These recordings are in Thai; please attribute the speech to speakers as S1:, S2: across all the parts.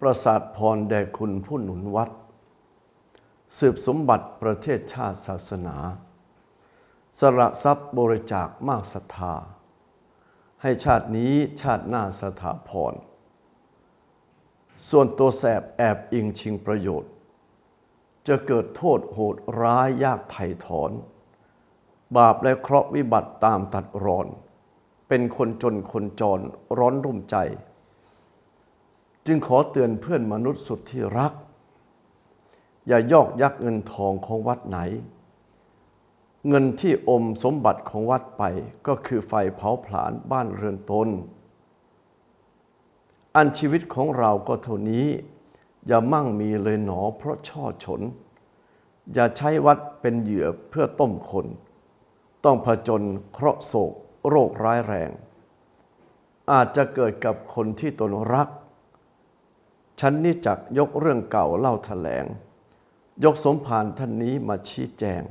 S1: ประสาทพรแด่คุณผู้หนุนวัด สืบสมบัติประเทศชาติศาสนาสละทรัพย์บริจาคมากศรัทธา ให้ชาตินี้ชาติหน้าสถาพร ส่วนตัวแสบแอบอิงชิงประโยชน์ จะเกิดโทษโหดร้ายยากไถ่ถอน บาปและเคราะห์วิบัติตามตัดรอน เป็นคนจนคนจรร้อนรุ่มใจ จึงขอเตือนเพื่อนมนุษย์สุดที่รัก อย่ายอกยักเงินทองของวัดไหน เงินที่อมสมบัติของวัดไปก็คือไฟเผาผลาญบ้านเรือนตน อันชีวิตของเราก็เท่านี้ อย่ามั่งมีเลยหนอเพราะช่อฉน อย่าใช้วัดเป็นเหยื่อเพื่อต้มคน ต้องผจญเคราะห์โศก โรคร้ายแรง อาจจะเกิดกับคนที่ตนรัก ฉันนี่จักยกเรื่องเก่าเล่าแถลง ยกสมภารท่านนี้มาชี้แจง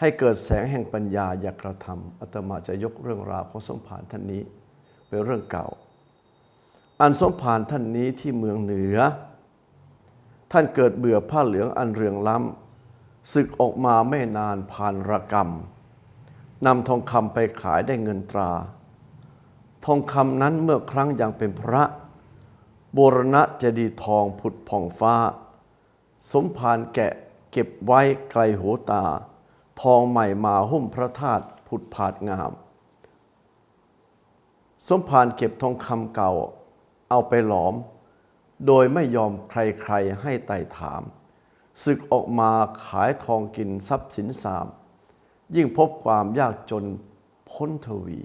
S1: ให้เกิดแสงแห่งปัญญาอยากกระทำอาตมาจะยกเรื่องราวของสมภารท่านนี้เป็นเรื่องเก่า อันสมภารท่านนี้ที่เมืองเหนือ ท่านเกิดเบื่อผ้าเหลืองอันเรืองล้ำศึกออกมาไม่นานผ่านระกรรมนำทองคำไปขายได้เงินตรา ทองคำนั้นเมื่อครั้งยังเป็นพระ บรณะเจดีย์ทองผุดผ่องฟ้า สมภารแกะเก็บไว้ไกลหูตา ทองใหม่มาหุ้มพระธาตุผุดผาดงาม สมภารเก็บทองคำเก่า เอาไปหลอม โดยไม่ยอมใครๆให้ไต่ถาม ศึกออกมาขายทองกินทรัพย์สินสาม ยิ่งพบความยากจนพ้นทวี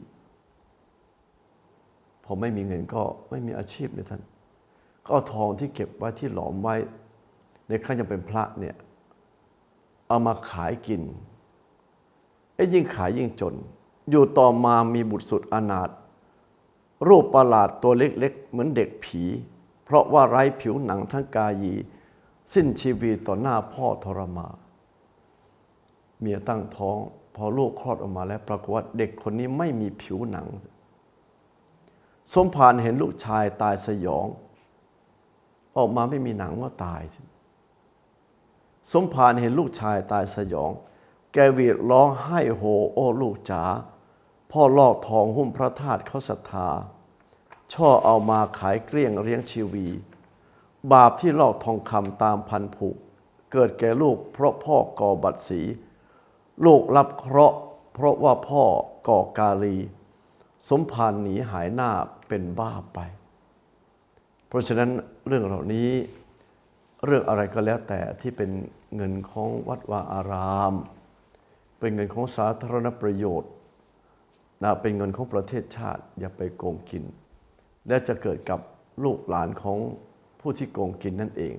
S1: พอไม่มีเงินก็ไม่มีอาชีพเลยท่าน ก็เอาทองที่เก็บไว้ที่หลอมไว้ ในครั้งยังเป็นพระเนี่ยเอามาขายกินไอ้ยิ่งขายยิ่งจน อยู่ต่อมามีบุตรสุดอนาถรูปประหลาดตัวเล็กๆ เหมือนเด็กผี เพราะว่าไร้ผิวหนังทั้งกายี สิ้นชีวิตต่อหน้าพ่อทรมา เมียตั้งท้อง พอลูกคลอดออกมาแล้วปรากฏว่าเด็กคนนี้ไม่มีผิวหนัง สมภารเห็นลูกชายตายสยอง ออกมาไม่มีหนังว่าตาย สมภารเห็นลูกชายตายสยอง แกวีดร้องไห้โฮโอ้ลูกจ๋าพ่อลอกทองหุ้มพระธาตุเขาศรัทธา ช่อเอามาขายเกลี้ยงเลี้ยงชีวี บาปที่ลอกทองคำตามพันผูก เกิดแก่ลูกเพราะพ่อก่อบัตรสี ลูกรับเคราะห์เพราะว่าพ่อก่อกาลี สมภารหนีหายหน้าเป็นบ้าไป เพราะฉะนั้นเรื่องเหล่านี้เรื่องอะไรก็แล้วแต่ที่เป็นเงินของวัดวาอาราม เป็นเงินของสาธารณประโยชน์นะเป็นเงินของประเทศชาติ อย่าไปโกงกิน และจะเกิดกับลูกหลานของผู้ที่โกงกินนั่นเอง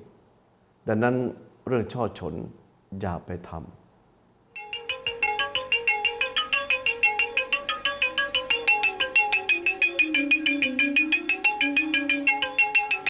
S1: ดังนั้นเรื่องช่อฉนอย่าไปทำ